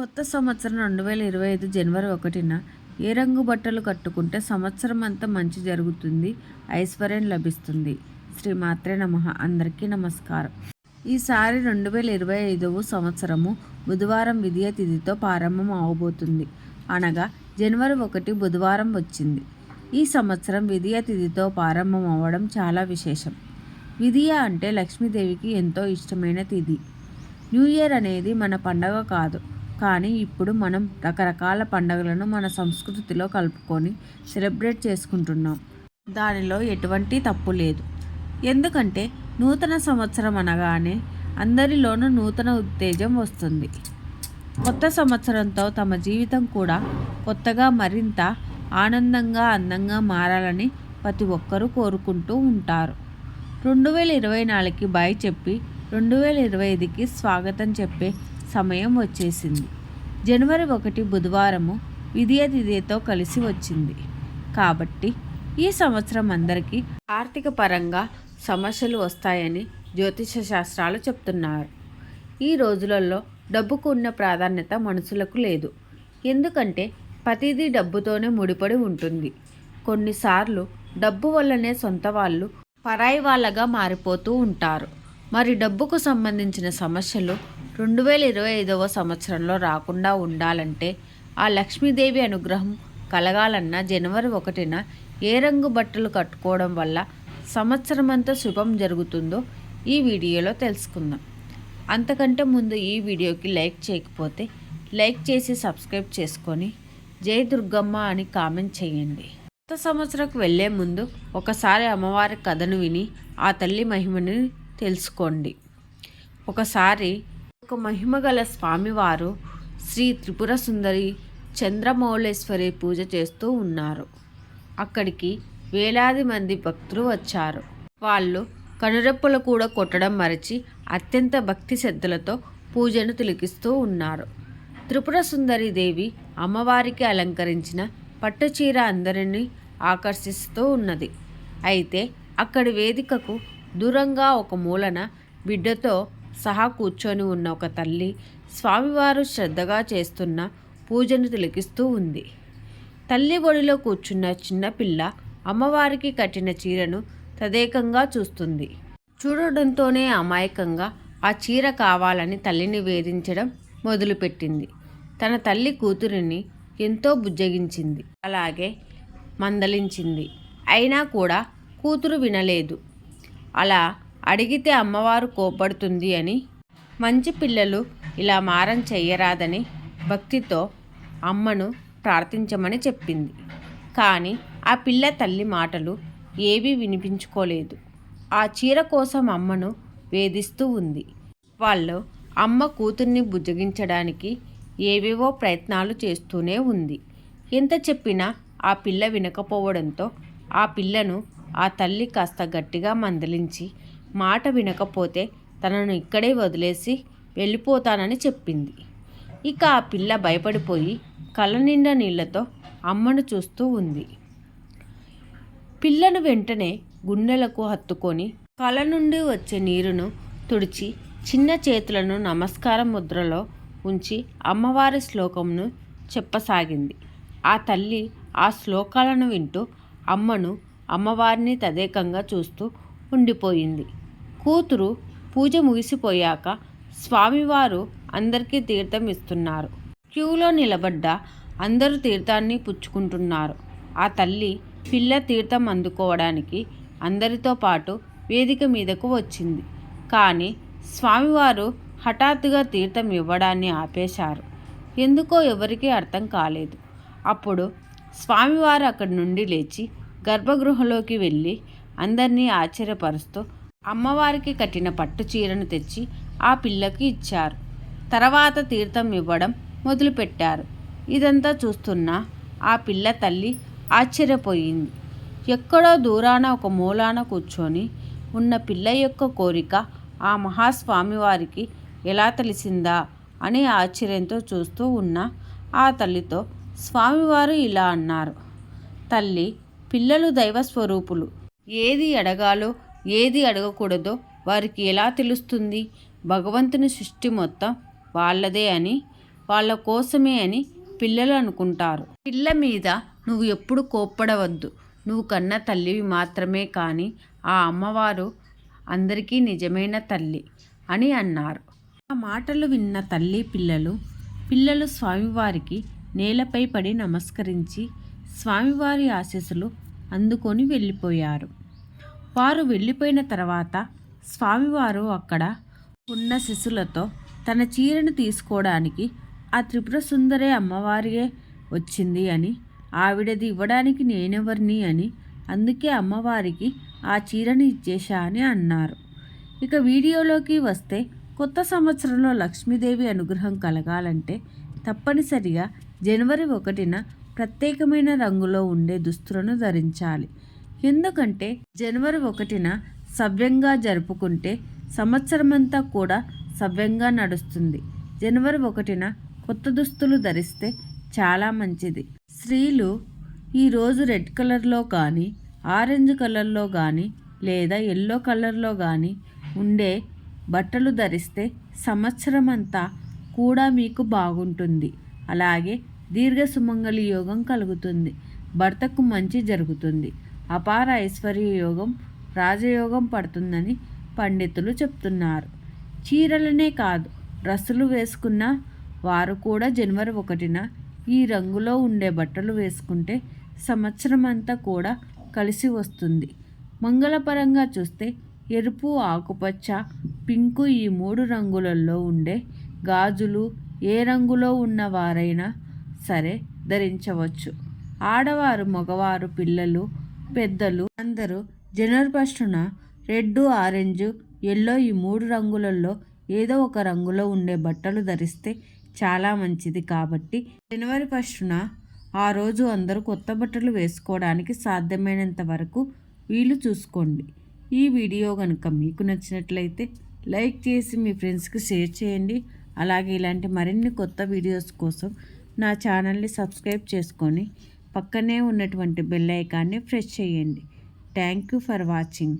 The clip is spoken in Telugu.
కొత్త సంవత్సరం రెండు వేల ఇరవై ఐదు జనవరి ఒకటిన ఏ రంగు బట్టలు కట్టుకుంటే సంవత్సరం అంతా మంచి జరుగుతుంది ఐశ్వర్యం లభిస్తుంది. శ్రీ మాత్రే నమ. అందరికీ నమస్కారం. ఈసారి రెండు వేల ఇరవై ఐదవ సంవత్సరము బుధవారం విధియ తిథితో ప్రారంభం అవబోతుంది. అనగా జనవరి ఒకటి బుధవారం వచ్చింది. ఈ సంవత్సరం విధియ తిథితో ప్రారంభం అవ్వడం చాలా విశేషం. విధియ అంటే లక్ష్మీదేవికి ఎంతో ఇష్టమైన తిథి. న్యూ ఇయర్ అనేది మన పండగ కాదు. కానీ ఇప్పుడు మనం రకరకాల పండుగలను మన సంస్కృతిలో కలుపుకొని సెలబ్రేట్ చేసుకుంటున్నాం. దానిలో ఎటువంటి తప్పు లేదు. ఎందుకంటే నూతన సంవత్సరం అనగానే అందరిలోనూ నూతన ఉత్తేజం వస్తుంది. కొత్త సంవత్సరంతో తమ జీవితం కూడా కొత్తగా మరింత ఆనందంగా అందంగా మారాలని ప్రతి ఒక్కరూ కోరుకుంటూ ఉంటారు. రెండు వేల ఇరవై నాలుగుకి బాయ్ చెప్పి రెండు వేల ఇరవై ఐదుకి స్వాగతం చెప్పే సమయం వచ్చేసింది. జనవరి ఒకటి బుధవారము విధియ తిథితో కలిసి వచ్చింది. కాబట్టి ఈ సంవత్సరం అందరికీ ఆర్థిక పరంగా సమస్యలు వస్తాయని జ్యోతిష శాస్త్రాలు చెప్తున్నారు. ఈ రోజులలో డబ్బుకు ఉన్న ప్రాధాన్యత మనుషులకు లేదు. ఎందుకంటే ప్రతిదీ డబ్బుతోనే ముడిపడి ఉంటుంది. కొన్నిసార్లు డబ్బు వల్లనే సొంత వాళ్ళు పరాయి వాళ్ళగా మారిపోతూ ఉంటారు. మరి డబ్బుకు సంబంధించిన సమస్యలు రెండు వేల ఇరవై ఐదవ సంవత్సరంలో రాకుండా ఉండాలంటే ఆ లక్ష్మీదేవి అనుగ్రహం కలగాలన్న జనవరి ఒకటిన ఏ రంగు బట్టలు కట్టుకోవడం వల్ల సంవత్సరమంతా శుభం జరుగుతుందో ఈ వీడియోలో తెలుసుకుందాం. అంతకంటే ముందు ఈ వీడియోకి లైక్ చేయకపోతే లైక్ చేసి సబ్స్క్రైబ్ చేసుకొని జై దుర్గమ్మ అని కామెంట్ చేయండి. కొత్త సంవత్సరంకు వెళ్ళే ముందు ఒకసారి అమ్మవారి కథను విని ఆ తల్లి మహిమని తెలుసుకోండి. ఒకసారి ఒక మహిమగల స్వామివారు శ్రీ త్రిపుర సుందరి చంద్రమౌళేశ్వరి పూజ చేస్తూ ఉన్నారు. అక్కడికి వేలాది మంది భక్తులు వచ్చారు. వాళ్ళు కనురెప్పలు కూడా కొట్టడం మరచి అత్యంత భక్తి శ్రద్ధలతో పూజను తిలకిస్తూ ఉన్నారు. త్రిపుర సుందరి దేవి అమ్మవారికి అలంకరించిన పట్టుచీర అందరినీ ఆకర్షిస్తూ ఉన్నది. అయితే అక్కడి వేదికకు దూరంగా ఒక మూలన బిడ్డతో సహా కూర్చొని ఉన్న ఒక తల్లి స్వామివారు శ్రద్ధగా చేస్తున్న పూజను తిలకిస్తూ ఉంది. తల్లి ఒడిలో కూర్చున్న చిన్నపిల్ల అమ్మవారికి కట్టిన చీరను తదేకంగా చూస్తుంది. చూడడంతోనే అమాయకంగా ఆ చీర కావాలని తల్లిని వేధించడం మొదలుపెట్టింది. తన తల్లి కూతురిని ఎంతో బుజ్జగించింది. అలాగే మందలించింది. అయినా కూడా కూతురు వినలేదు. అలా అడిగితే అమ్మవారు కోపడుతుంది అని మంచి పిల్లలు ఇలా మారం చెయ్యరాదని భక్తితో అమ్మను ప్రార్థించమని చెప్పింది. కానీ ఆ పిల్ల తల్లి మాటలు ఏవీ వినిపించుకోలేదు. ఆ చీర కోసం అమ్మను వేధిస్తూ ఉంది. వాళ్ళు అమ్మ కూతుర్ని బుజ్జగించడానికి ఏవేవో ప్రయత్నాలు చేస్తూనే ఉంది. ఎంత చెప్పినా ఆ పిల్ల వినకపోవడంతో ఆ పిల్లను ఆ తల్లి కాస్త గట్టిగా మందలించి మాట వినకపోతే తనను ఇక్కడే వదిలేసి వెళ్ళిపోతానని చెప్పింది. ఇక ఆ పిల్ల భయపడిపోయి కళ్ళ నిండా నీళ్ళతో అమ్మను చూస్తూ ఉంది. పిల్లను వెంటనే గుండెలకు హత్తుకొని కళ్ళ నుండి వచ్చే నీరును తుడిచి చిన్న చేతులను నమస్కారం ముద్రలో ఉంచి అమ్మవారి శ్లోకంను చెప్పసాగింది. ఆ తల్లి ఆ శ్లోకాలను వింటూ అమ్మను అమ్మవారిని తదేకంగా చూస్తూ ఉండిపోయింది. కూతురు పూజ ముగిసిపోయాక స్వామివారు అందరికీ తీర్థం ఇస్తున్నారు. క్యూలో నిలబడ్డ అందరూ తీర్థాన్ని పుచ్చుకుంటున్నారు. ఆ తల్లి పిల్ల తీర్థం అందుకోవడానికి అందరితో పాటు వేదిక మీదకు వచ్చింది. కానీ స్వామివారు హఠాత్తుగా తీర్థం ఇవ్వడాన్ని ఆపేశారు. ఎందుకో ఎవరికీ అర్థం కాలేదు. అప్పుడు స్వామివారు అక్కడి నుండి లేచి గర్భగృహలోకి వెళ్ళి అందరినీ ఆశ్చర్యపరుస్తూ అమ్మవారికి కట్టిన పట్టు చీరను తెచ్చి ఆ పిల్లకి ఇచ్చారు. తర్వాత తీర్థం ఇవ్వడం మొదలుపెట్టారు. ఇదంతా చూస్తున్న ఆ పిల్ల తల్లి ఆశ్చర్యపోయింది. ఎక్కడో దూరాన ఒక మూలాన కూర్చొని ఉన్న పిల్ల యొక్క కోరిక ఆ మహాస్వామివారికి ఎలా తెలిసిందా అని ఆశ్చర్యంతో చూస్తూ ఉన్న ఆ తల్లితో స్వామివారు ఇలా అన్నారు. తల్లి పిల్లలు దైవ స్వరూపులు. ఏది అడగాలో ఏది అడగకూడదో వారికి ఎలా తెలుస్తుంది? భగవంతుని సృష్టి మొత్తం వాళ్ళదే అని వాళ్ళ కోసమే అని పిల్లలు అనుకుంటారు. పిల్ల మీద నువ్వు ఎప్పుడు కోప్పడవద్దు. నువ్వు కన్న తల్లివి మాత్రమే కానీ ఆ అమ్మవారు అందరికీ నిజమైన తల్లి అని అన్నారు. ఆ మాటలు విన్న తల్లి పిల్లలు పిల్లలు స్వామివారికి నేలపై పడి నమస్కరించి స్వామివారి ఆశీస్సులు అందుకొని వెళ్ళిపోయారు. వారు వెళ్ళిపోయిన తర్వాత స్వామివారు అక్కడ ఉన్న శిశులతో తన చీరను తీసుకోవడానికి ఆ త్రిపుర సుందరే అమ్మవారియే వచ్చింది అని ఆవిడది ఇవ్వడానికి నేనెవరిని అని అందుకే అమ్మవారికి ఆ చీరను ఇచ్చేశా అని అన్నారు. ఇక వీడియోలోకి వస్తే కొత్త సంవత్సరంలో లక్ష్మీదేవి అనుగ్రహం కలగాలంటే తప్పనిసరిగా జనవరి ఒకటిన ప్రత్యేకమైన రంగులో ఉండే దుస్తులను ధరించాలి. ఎందుకంటే జనవరి ఒకటిన సవ్యంగా జరుపుకుంటే సంవత్సరమంతా కూడా సవ్యంగా నడుస్తుంది. జనవరి ఒకటిన కొత్త దుస్తులు ధరిస్తే చాలా మంచిది. స్త్రీలు ఈరోజు రెడ్ కలర్లో కానీ ఆరెంజ్ కలర్లో కానీ లేదా ఎల్లో కలర్లో కానీ ఉండే బట్టలు ధరిస్తే సంవత్సరం అంతా కూడా మీకు బాగుంటుంది. అలాగే దీర్ఘ సుమంగళి యోగం కలుగుతుంది. భర్తకు మంచి జరుగుతుంది. అపార ఐశ్వర్య యోగం రాజయోగం పడుతుందని పండితులు చెప్తున్నారు. చీరలనే కాదు డ్రస్సులు వేసుకున్న వారు కూడా జనవరి ఒకటిన ఈ రంగులో ఉండే బట్టలు వేసుకుంటే సంవత్సరం అంతా కూడా కలిసి వస్తుంది. మంగళపరంగా చూస్తే ఎరుపు ఆకుపచ్చ పింకు ఈ మూడు రంగులలో ఉండే గాజులు ఏ రంగులో ఉన్నవారైనా సరే ధరించవచ్చు. ఆడవారు మగవారు పిల్లలు పెద్దలు అందరూ జనవరి ఫస్టున రెడ్ ఆరెంజ్ ఎల్లో ఈ మూడు రంగులలో ఏదో ఒక రంగులో ఉండే బట్టలు ధరిస్తే చాలా మంచిది కాబట్టి జనవరి ఫస్టున ఆ రోజు అందరూ కొత్త బట్టలు వేసుకోవడానికి సాధ్యమైనంత వరకు వీలు చూసుకోండి. ఈ వీడియో కనుక మీకు నచ్చినట్లయితే లైక్ చేసి మీ ఫ్రెండ్స్కి షేర్ చేయండి. అలాగే ఇలాంటి మరిన్ని కొత్త వీడియోస్ కోసం నా ఛానల్ని సబ్స్క్రైబ్ చేసుకొని పక్కనే ఉన్నటువంటి బెల్ ఐకాన్ని ప్రెస్ చేయండి. Thank you for watching.